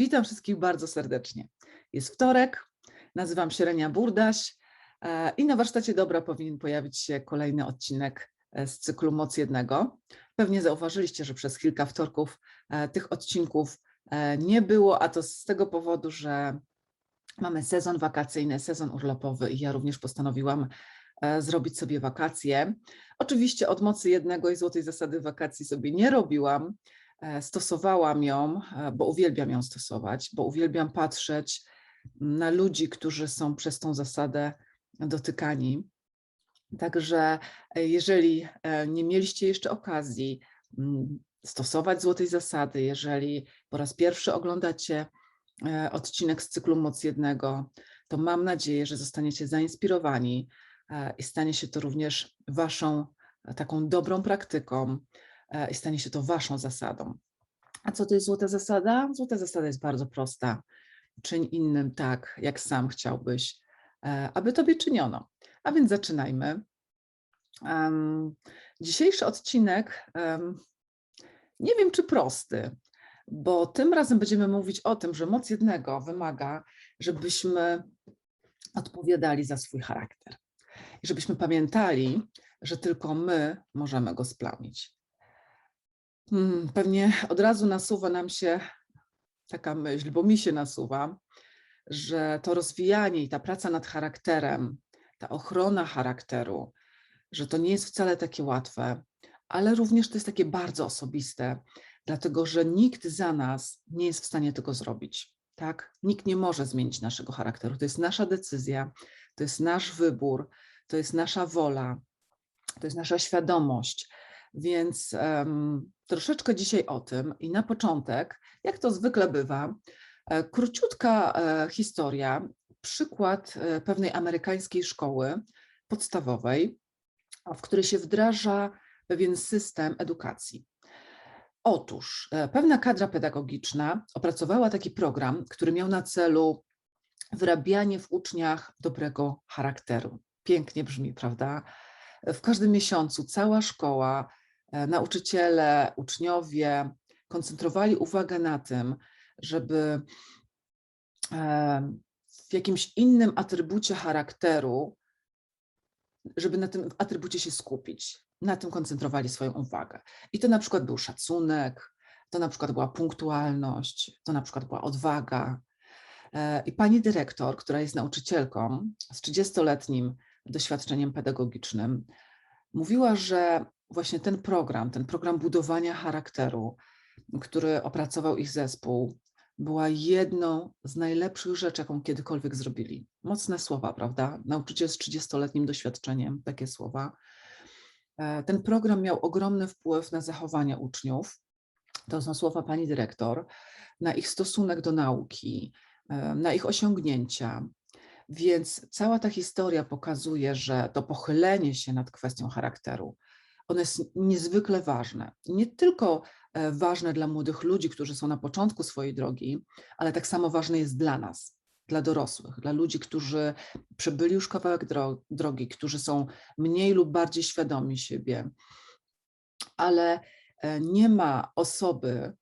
Witam wszystkich bardzo serdecznie. Jest wtorek, nazywam się Renia Burdaś e, i na warsztacie dobra powinien pojawić się kolejny odcinek e, z cyklu Moc Jednego. Pewnie zauważyliście, że przez kilka wtorków e, tych odcinków nie było, a to z tego powodu, że mamy sezon wakacyjny, sezon urlopowy i ja również postanowiłam zrobić sobie wakacje. Oczywiście od mocy jednego i złotej zasady wakacji sobie nie robiłam, stosowałam ją, e, bo uwielbiam ją stosować, bo uwielbiam patrzeć na ludzi, którzy są przez tą zasadę dotykani. Także e, jeżeli nie mieliście jeszcze okazji mm, stosować złotej zasady, jeżeli po raz pierwszy oglądacie odcinek z cyklu Moc Jednego, to mam nadzieję, że zostaniecie zainspirowani i stanie się to również waszą taką dobrą praktyką, E, i stanie się to waszą zasadą. A co to jest złota zasada? Złota zasada jest bardzo prosta. Czyń innym tak, jak sam chciałbyś, e, aby tobie czyniono. A więc zaczynajmy. Dzisiejszy odcinek, nie wiem czy prosty, bo tym razem będziemy mówić o tym, że moc jednego wymaga, żebyśmy odpowiadali za swój charakter. I żebyśmy pamiętali, że tylko my możemy go splamić. Hmm, pewnie od razu nasuwa nam się taka myśl, bo mi się nasuwa, że to rozwijanie i ta praca nad charakterem, ta ochrona charakteru, że to nie jest wcale takie łatwe, ale również to jest takie bardzo osobiste, dlatego że nikt za nas nie jest w stanie tego zrobić. Tak? Nikt nie może zmienić naszego charakteru. To jest nasza decyzja, to jest nasz wybór, to jest nasza wola, to jest nasza świadomość. Więc um, troszeczkę dzisiaj o tym i na początek, jak to zwykle bywa, e, króciutka e, historia, przykład e, pewnej amerykańskiej szkoły podstawowej, w której się wdraża pewien system edukacji. Otóż pewna kadra pedagogiczna opracowała taki program, który miał na celu wyrabianie w uczniach dobrego charakteru. Pięknie brzmi, prawda? W każdym miesiącu cała szkoła nauczyciele, uczniowie koncentrowali uwagę na tym, żeby e, w jakimś innym atrybucie charakteru, żeby na tym atrybucie się skupić. Na tym koncentrowali swoją uwagę. I to na przykład był szacunek, to na przykład była punktualność, to na przykład była odwaga. E, I pani dyrektor, która jest nauczycielką z 30-letnim doświadczeniem pedagogicznym, mówiła, że właśnie ten program, ten program budowania charakteru, który opracował ich zespół, była jedną z najlepszych rzeczy, jaką kiedykolwiek zrobili. Mocne słowa, prawda? Nauczyciel z 30-letnim doświadczeniem, takie słowa. E, ten program miał ogromny wpływ na zachowanie uczniów. To są słowa pani dyrektor, na ich stosunek do nauki, e, na ich osiągnięcia. Więc cała ta historia pokazuje, że to pochylenie się nad kwestią charakteru, ono jest niezwykle ważne. Nie tylko e, ważne dla młodych ludzi, którzy są na początku swojej drogi, ale tak samo ważne jest dla nas, dla dorosłych, dla ludzi, którzy przebyli już kawałek drogi, którzy są mniej lub bardziej świadomi siebie. Ale e, nie ma osoby,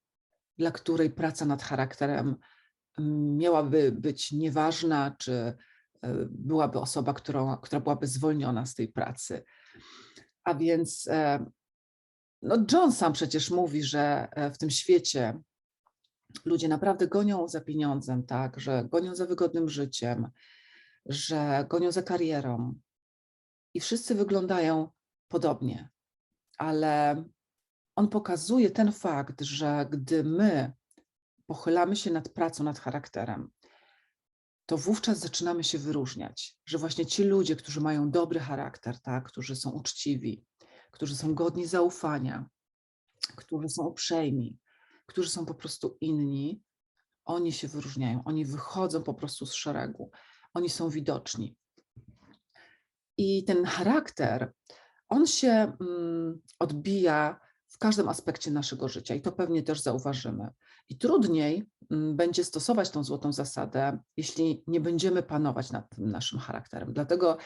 dla której praca nad charakterem miałaby być nieważna, czy e, byłaby osoba, która byłaby zwolniona z tej pracy. A więc e, no John sam przecież mówi, że e, w tym świecie ludzie naprawdę gonią za pieniądzem, tak, że gonią za wygodnym życiem, że gonią za karierą. I wszyscy wyglądają podobnie, ale on pokazuje ten fakt, że gdy my pochylamy się nad pracą, nad charakterem, to wówczas zaczynamy się wyróżniać, że właśnie ci ludzie, którzy mają dobry charakter, tak, którzy są uczciwi, którzy są godni zaufania, którzy są uprzejmi, którzy są po prostu inni, oni się wyróżniają, oni wychodzą po prostu z szeregu, oni są widoczni. I ten charakter, on się mm, odbija w każdym aspekcie naszego życia i to pewnie też zauważymy. I trudniej mm, będzie stosować tą złotą zasadę, jeśli nie będziemy panować nad tym naszym charakterem. Dlatego,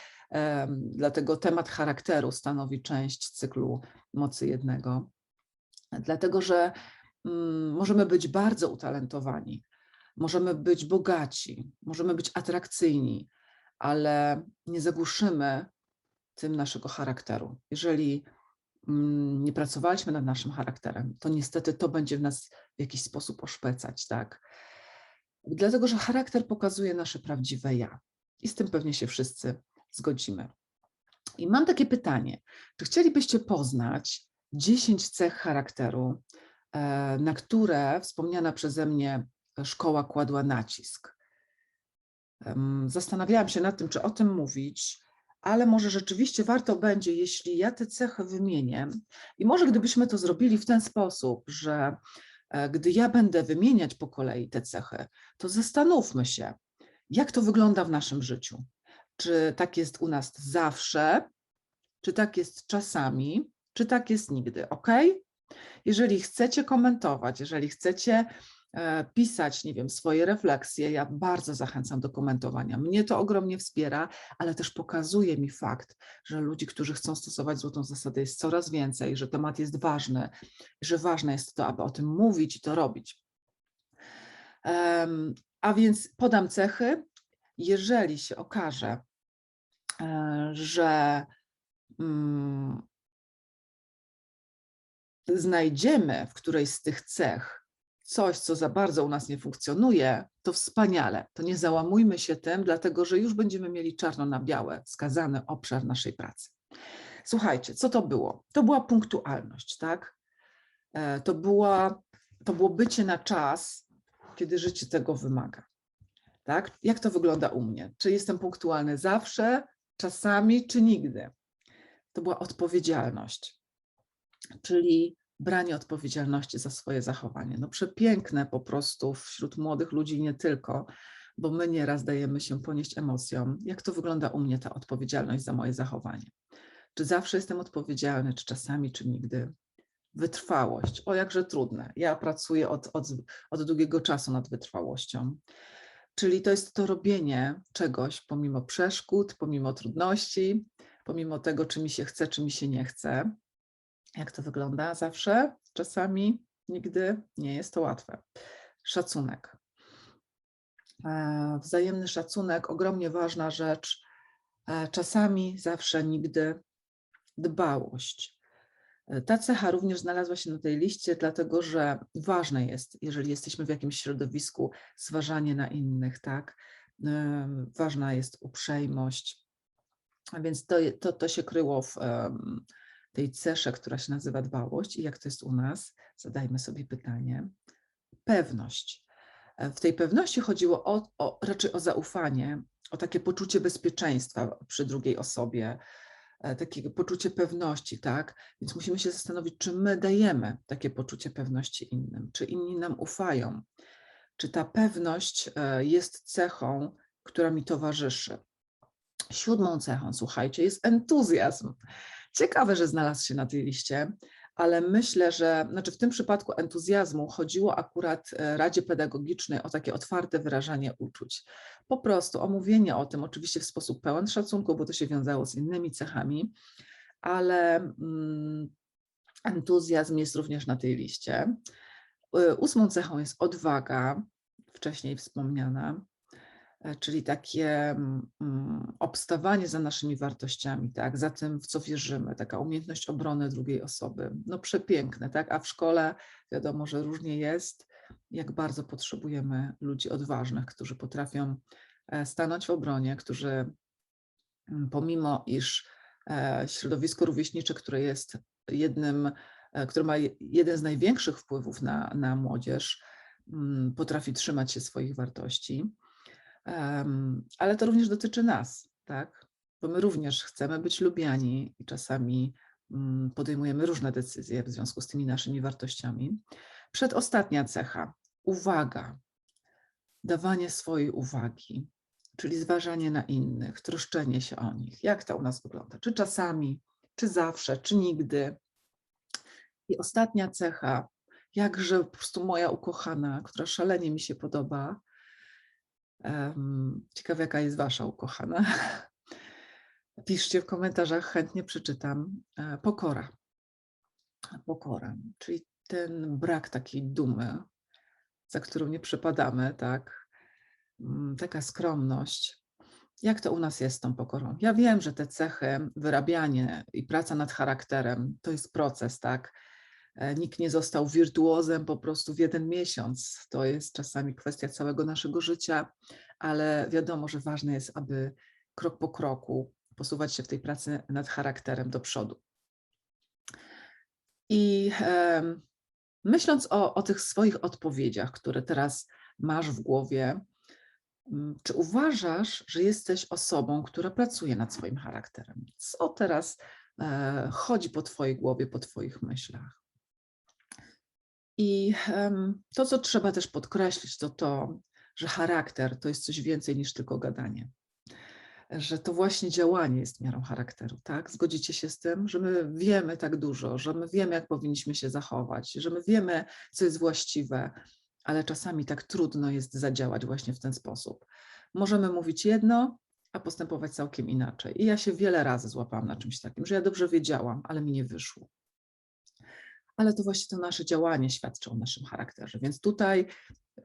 dlatego temat charakteru stanowi część cyklu mocy jednego. Dlatego, że mm, możemy być bardzo utalentowani, Możemy być bogaci, możemy być atrakcyjni, ale nie zagłuszymy tym naszego charakteru. Jeżeli nie pracowaliśmy nad naszym charakterem, to niestety to będzie w nas w jakiś sposób oszpecać, tak? Dlatego, że charakter pokazuje nasze prawdziwe ja. I z tym pewnie się wszyscy zgodzimy. I mam takie pytanie: czy chcielibyście poznać 10 cech charakteru, e, na które wspomniana przeze mnie szkoła kładła nacisk? Zastanawiałam się nad tym, czy o tym mówić, ale może rzeczywiście warto będzie, jeśli ja te cechy wymienię. I może gdybyśmy to zrobili w ten sposób, że e, gdy ja będę wymieniać po kolei te cechy, to zastanówmy się, jak to wygląda w naszym życiu. Czy tak jest u nas zawsze, czy tak jest czasami, czy tak jest nigdy, ok? Jeżeli chcecie komentować, jeżeli chcecie pisać, nie wiem, swoje refleksje, ja bardzo zachęcam do komentowania. Mnie to ogromnie wspiera, ale też pokazuje mi fakt, że ludzi, którzy chcą stosować złotą zasadę jest coraz więcej, że temat jest ważny, że ważne jest to, aby o tym mówić i to robić. A więc podam cechy. Jeżeli się okaże, e, że mm, znajdziemy w którejś z tych cech coś, co za bardzo u nas nie funkcjonuje, to wspaniale. To nie załamujmy się tym, dlatego że już będziemy mieli czarno na białe wskazany obszar naszej pracy. Słuchajcie, co to było? To była punktualność, tak? E, To, była, to było bycie na czas, kiedy życie tego wymaga. Tak? Jak to wygląda u mnie? Czy jestem punktualny zawsze, czasami, czy nigdy? To była odpowiedzialność czyli branie odpowiedzialności za swoje zachowanie. No przepiękne po prostu wśród młodych ludzi nie tylko, bo my nieraz dajemy się ponieść emocjom. Jak to wygląda u mnie ta odpowiedzialność za moje zachowanie? Czy zawsze jestem odpowiedzialny, czy czasami, czy nigdy? Wytrwałość. O, jakże trudne. Ja pracuję od, od, od długiego czasu nad wytrwałością. Czyli to jest to robienie czegoś pomimo przeszkód, pomimo trudności, pomimo tego, czy mi się chce, czy mi się nie chce. Jak to wygląda zawsze? Czasami, nigdy nie jest to łatwe. Szacunek. E, Wzajemny szacunek, ogromnie ważna rzecz. E, Czasami, zawsze, nigdy. Dbałość. E, Ta cecha również znalazła się na tej liście, dlatego że ważne jest, jeżeli jesteśmy w jakimś środowisku, zważanie na innych, tak? Ważna jest uprzejmość. Więc to, to, to się kryło w, tej cesze, która się nazywa dbałość i jak to jest u nas, zadajmy sobie pytanie. Pewność. E, W tej pewności chodziło o, o, raczej o zaufanie, o takie poczucie bezpieczeństwa przy drugiej osobie, e, takie poczucie pewności, tak? Więc musimy się zastanowić, czy my dajemy takie poczucie pewności innym, czy inni nam ufają, czy ta pewność e, jest cechą, która mi towarzyszy. Siódmą cechą, słuchajcie, jest entuzjazm. Ciekawe, że znalazł się na tej liście, ale myślę, że znaczy w tym przypadku entuzjazmu chodziło akurat e, Radzie Pedagogicznej o takie otwarte wyrażanie uczuć. Po prostu omówienie o tym, oczywiście w sposób pełen szacunku, bo to się wiązało z innymi cechami, ale mm, entuzjazm jest również na tej liście. E, Ósmą cechą jest odwaga, wcześniej wspomniana czyli takie mm, mm, obstawanie za naszymi wartościami, tak, za tym, w co wierzymy, taka umiejętność obrony drugiej osoby. No przepiękne, tak, a w szkole wiadomo, że różnie jest, jak bardzo potrzebujemy ludzi odważnych, którzy potrafią e, stanąć w obronie, którzy mm, pomimo iż e, środowisko rówieśnicze, które jest jednym, e, które ma je- jeden z największych wpływów na, na młodzież, potrafi trzymać się swoich wartości. Ale to również dotyczy nas, tak? Bo my również chcemy być lubiani i czasami mm, podejmujemy różne decyzje w związku z tymi naszymi wartościami. Przedostatnia cecha uwaga, dawanie swojej uwagi, czyli zważanie na innych, troszczenie się o nich. Jak to u nas wygląda? Czy czasami, czy zawsze, czy nigdy? I ostatnia cecha, jakże po prostu moja ukochana, która szalenie mi się podoba, Em, Ciekawe, jaka jest Wasza ukochana. Piszcie w komentarzach, chętnie przeczytam. E, Pokora. Pokora, czyli ten brak takiej dumy, za którą nie przepadamy, tak? Mm, Taka skromność. Jak to u nas jest z tą pokorą? Ja wiem, że te cechy, wyrabianie i praca nad charakterem to jest proces, tak? E, Nikt nie został wirtuozem po prostu w jeden miesiąc. To jest czasami kwestia całego naszego życia, ale wiadomo, że ważne jest, aby krok po kroku posuwać się w tej pracy nad charakterem do przodu. I em, myśląc o, o tych swoich odpowiedziach, które teraz masz w głowie, czy uważasz, że jesteś osobą, która pracuje nad swoim charakterem? Co teraz e, chodzi po Twojej głowie, po Twoich myślach? I to, co trzeba też podkreślić, to to, że charakter to jest coś więcej niż tylko gadanie. Że to właśnie działanie jest miarą charakteru, tak? Zgodzicie się z tym, że my wiemy tak dużo, że my wiemy, jak powinniśmy się zachować, że my wiemy, co jest właściwe, ale czasami tak trudno jest zadziałać właśnie w ten sposób. Możemy mówić jedno, a postępować całkiem inaczej. I ja się wiele razy złapałam na czymś takim, że ja dobrze wiedziałam, ale mi nie wyszło ale to właśnie to nasze działanie świadczy o naszym charakterze. Więc tutaj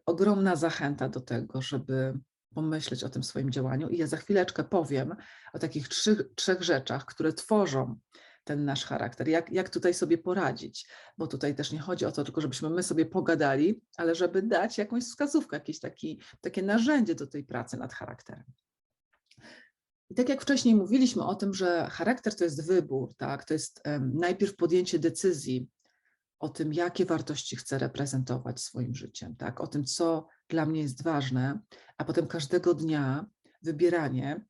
ogromna zachęta do tego, żeby pomyśleć o tym swoim działaniu. I ja za chwileczkę powiem o takich trzech, trzech rzeczach, które tworzą ten nasz charakter, jak, jak tutaj sobie poradzić, bo tutaj też nie chodzi o to tylko, żebyśmy my sobie pogadali, ale żeby dać jakąś wskazówkę, jakieś taki, takie narzędzie do tej pracy nad charakterem. I tak jak wcześniej mówiliśmy o tym, że charakter to jest wybór, tak? to jest um, najpierw podjęcie decyzji o tym, jakie wartości chcę reprezentować swoim życiem, tak? o tym, co dla mnie jest ważne, a potem każdego dnia wybieranie,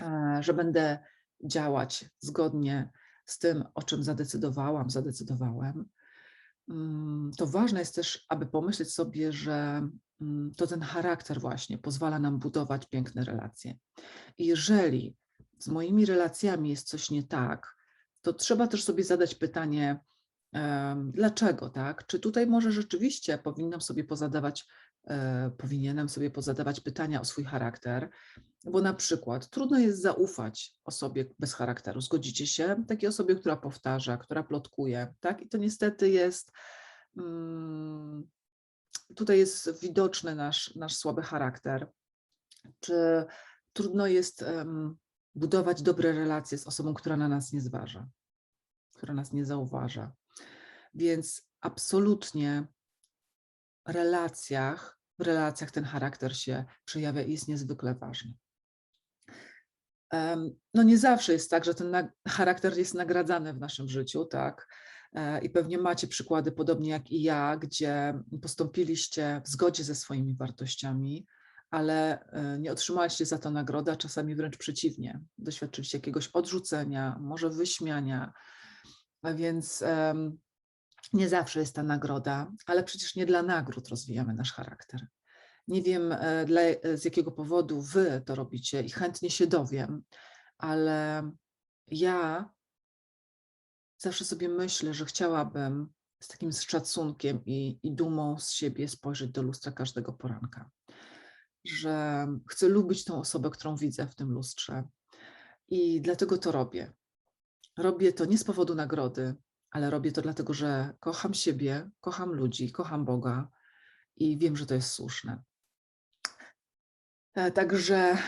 e, że będę działać zgodnie z tym, o czym zadecydowałam, zadecydowałem. Mm, To ważne jest też, aby pomyśleć sobie, że mm, to ten charakter właśnie pozwala nam budować piękne relacje. I jeżeli z moimi relacjami jest coś nie tak, to trzeba też sobie zadać pytanie, dlaczego, tak? Czy tutaj może rzeczywiście powinnam sobie pozadawać, e, powinienem sobie pozadawać pytania o swój charakter, bo na przykład trudno jest zaufać osobie bez charakteru. Zgodzicie się? Takiej osobie, która powtarza, która plotkuje, tak? I to niestety jest. mm, Tutaj jest widoczny nasz, nasz słaby charakter. Czy trudno jest budować dobre relacje z osobą, która na nas nie zważa, która nas nie zauważa. Więc absolutnie w relacjach, w relacjach ten charakter się przejawia i jest niezwykle ważny. No nie zawsze jest tak, że ten charakter jest nagradzany w naszym życiu, tak? E, I pewnie macie przykłady, podobnie jak i ja, gdzie postąpiliście w zgodzie ze swoimi wartościami, ale e, nie otrzymaliście za to nagrodę, a czasami wręcz przeciwnie. Doświadczyliście jakiegoś odrzucenia, może wyśmiania. A więc nie zawsze jest ta nagroda, ale przecież nie dla nagród rozwijamy nasz charakter. Nie wiem, e, dla, e, z jakiego powodu wy to robicie i chętnie się dowiem, ale ja zawsze sobie myślę, że chciałabym z takim szacunkiem i, i dumą z siebie spojrzeć do lustra każdego poranka. Że chcę lubić tą osobę, którą widzę w tym lustrze. I dlatego to robię. Robię to nie z powodu nagrody, ale robię to dlatego, że kocham siebie, kocham ludzi, kocham Boga i wiem, że to jest słuszne. E, Także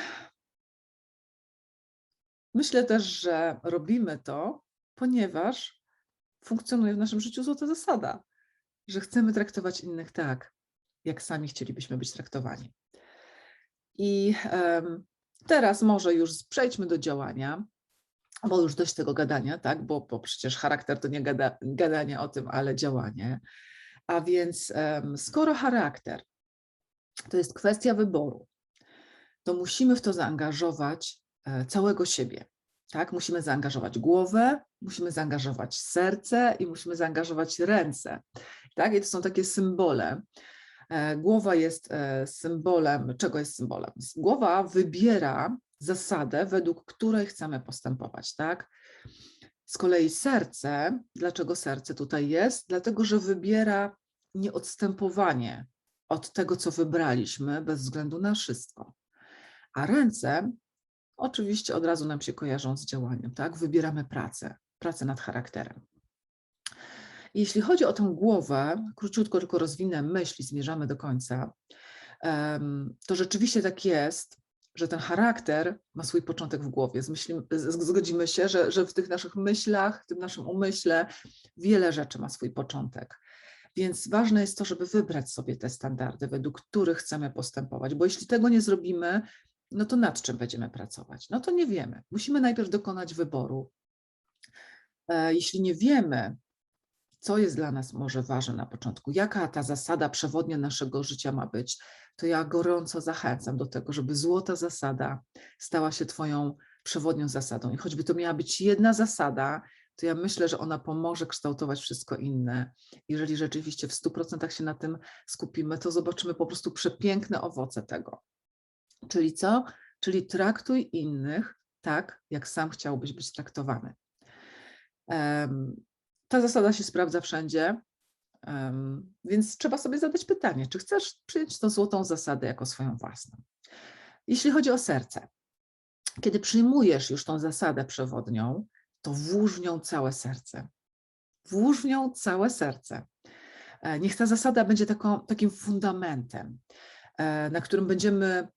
myślę też, że robimy to, ponieważ funkcjonuje w naszym życiu złota zasada, że chcemy traktować innych tak, jak sami chcielibyśmy być traktowani. I teraz może już przejdźmy do działania, bo już dość tego gadania, tak? Bo, bo przecież charakter to nie gada, gadanie o tym, ale działanie. A więc skoro charakter to jest kwestia wyboru, to musimy w to zaangażować e, całego siebie. Tak? Musimy zaangażować głowę, musimy zaangażować serce i musimy zaangażować ręce. Tak? I to są takie symbole. E, Głowa jest e, symbolem, czego jest symbolem? Głowa wybiera zasadę, według której chcemy postępować, tak? Z kolei serce, dlaczego serce tutaj jest? Dlatego, że wybiera nieodstępowanie od tego, co wybraliśmy, bez względu na wszystko. A ręce oczywiście od razu nam się kojarzą z działaniem, tak? Wybieramy pracę, pracę nad charakterem. Jeśli chodzi o tę głowę, króciutko tylko rozwinę myśl i zmierzamy do końca, to rzeczywiście tak jest, że ten charakter ma swój początek w głowie. Zmyślimy, zgodzimy się, że, że w tych naszych myślach, w tym naszym umyśle wiele rzeczy ma swój początek. Więc ważne jest to, żeby wybrać sobie te standardy, według których chcemy postępować, bo jeśli tego nie zrobimy, no to nad czym będziemy pracować? No to nie wiemy. Musimy najpierw dokonać wyboru. E, Jeśli nie wiemy, co jest dla nas może ważne na początku, jaka ta zasada przewodnia naszego życia ma być, to ja gorąco zachęcam do tego, żeby złota zasada stała się Twoją przewodnią zasadą. I choćby to miała być jedna zasada, to ja myślę, że ona pomoże kształtować wszystko inne. Jeżeli rzeczywiście w 100% się na tym skupimy, to zobaczymy po prostu przepiękne owoce tego. Czyli co? Czyli traktuj innych tak, jak sam chciałbyś być traktowany. Ta zasada się sprawdza wszędzie, więc trzeba sobie zadać pytanie, czy chcesz przyjąć tą złotą zasadę jako swoją własną. Jeśli chodzi o serce, kiedy przyjmujesz już tą zasadę przewodnią, to włóż w nią całe serce. Włóż w nią całe serce. E, Niech ta zasada będzie taką, takim fundamentem, e, na którym będziemy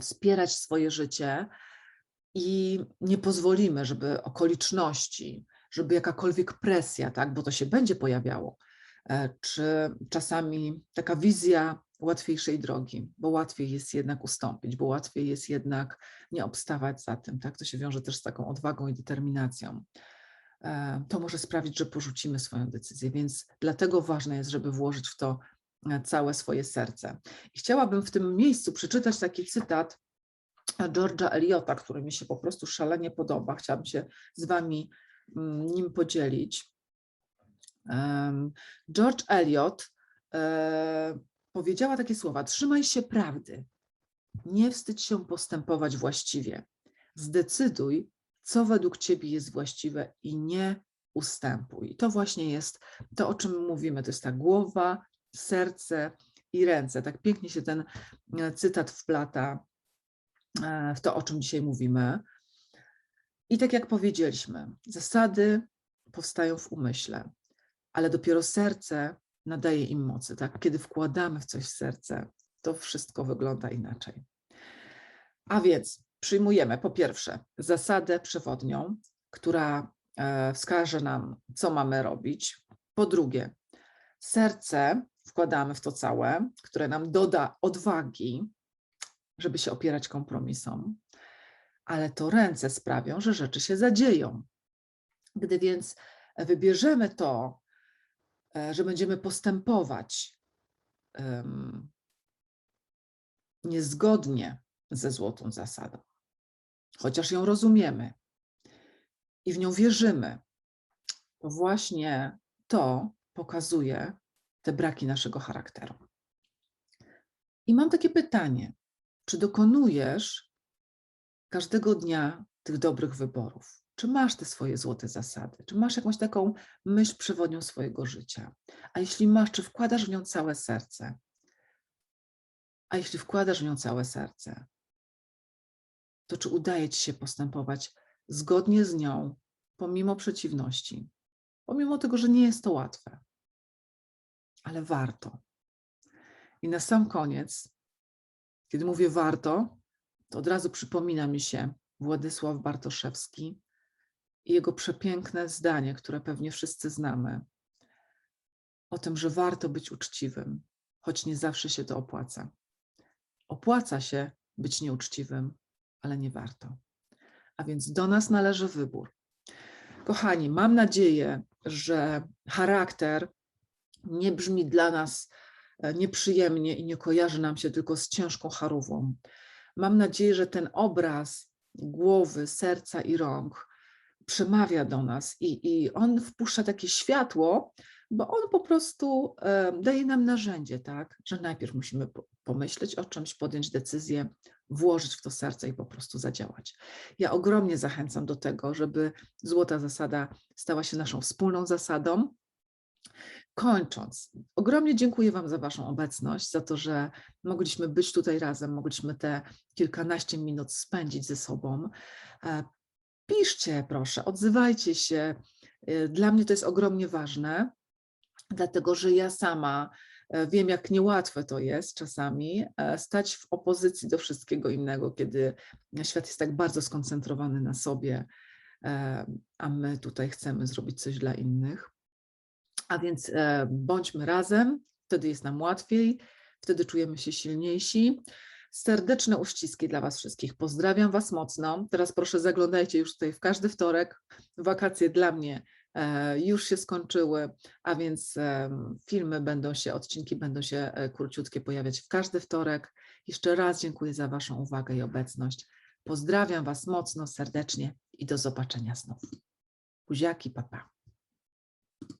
wspierać swoje życie i nie pozwolimy, żeby okoliczności, żeby jakakolwiek presja, tak, bo to się będzie pojawiało, e, czy czasami taka wizja łatwiejszej drogi, bo łatwiej jest jednak ustąpić, bo łatwiej jest jednak nie obstawać za tym, tak, to się wiąże też z taką odwagą i determinacją. E, To może sprawić, że porzucimy swoją decyzję, więc dlatego ważne jest, żeby włożyć w to e, całe swoje serce. I chciałabym w tym miejscu przeczytać taki cytat George'a Eliota, który mi się po prostu szalenie podoba. Chciałabym się z Wami nim podzielić. George Eliot e, powiedziała takie słowa: Trzymaj się prawdy, nie wstydź się postępować właściwie. Zdecyduj, co według Ciebie jest właściwe i nie ustępuj. I to właśnie jest to, o czym mówimy. To jest ta głowa, serce i ręce. Tak pięknie się ten e, cytat wplata e, w to, o czym dzisiaj mówimy. I tak jak powiedzieliśmy, zasady powstają w umyśle, ale dopiero serce nadaje im mocy. Tak? Kiedy wkładamy w coś serce, to wszystko wygląda inaczej. A więc przyjmujemy po pierwsze zasadę przewodnią, która e, wskaże nam, co mamy robić. Po drugie, serce wkładamy w to całe, które nam doda odwagi, żeby się opierać kompromisom, ale to ręce sprawią, że rzeczy się zadzieją. Gdy więc wybierzemy to, e, że będziemy postępować em, niezgodnie ze złotą zasadą, chociaż ją rozumiemy i w nią wierzymy, to właśnie to pokazuje te braki naszego charakteru. I mam takie pytanie: czy dokonujesz każdego dnia tych dobrych wyborów? Czy masz te swoje złote zasady? Czy masz jakąś taką myśl przewodnią swojego życia? A jeśli masz, czy wkładasz w nią całe serce? A jeśli wkładasz w nią całe serce, to czy udaje ci się postępować zgodnie z nią, pomimo przeciwności, pomimo tego, że nie jest to łatwe, ale warto. I na sam koniec, kiedy mówię warto, to od razu przypomina mi się Władysław Bartoszewski i jego przepiękne zdanie, które pewnie wszyscy znamy, o tym, że warto być uczciwym, choć nie zawsze się to opłaca. Opłaca się być nieuczciwym, ale nie warto. A więc do nas należy wybór. Kochani, mam nadzieję, że charakter nie brzmi dla nas e, nieprzyjemnie i nie kojarzy nam się tylko z ciężką charówą. Mam nadzieję, że ten obraz głowy, serca i rąk przemawia do nas i, i on wpuszcza takie światło, bo on po prostu daje nam narzędzie, tak, że najpierw musimy po- pomyśleć o czymś, podjąć decyzję, włożyć w to serce i po prostu zadziałać. Ja ogromnie zachęcam do tego, żeby złota zasada stała się naszą wspólną zasadą. Kończąc, ogromnie dziękuję Wam za Waszą obecność, za to, że mogliśmy być tutaj razem, mogliśmy te kilkanaście minut spędzić ze sobą. E, Piszcie, proszę, odzywajcie się. E, Dla mnie to jest ogromnie ważne, dlatego że ja sama e, wiem, jak niełatwe to jest czasami stać w opozycji do wszystkiego innego, kiedy świat jest tak bardzo skoncentrowany na sobie, a my tutaj chcemy zrobić coś dla innych. A więc e, bądźmy razem, wtedy jest nam łatwiej, wtedy czujemy się silniejsi. Serdeczne uściski dla Was wszystkich. Pozdrawiam Was mocno. Teraz proszę zaglądajcie już tutaj w każdy wtorek. Wakacje dla mnie e, już się skończyły, a więc em, filmy będą się, odcinki będą się e, króciutkie pojawiać w każdy wtorek. Jeszcze raz dziękuję za Waszą uwagę i obecność. Pozdrawiam Was mocno, serdecznie i do zobaczenia znów. Buziaki, papa.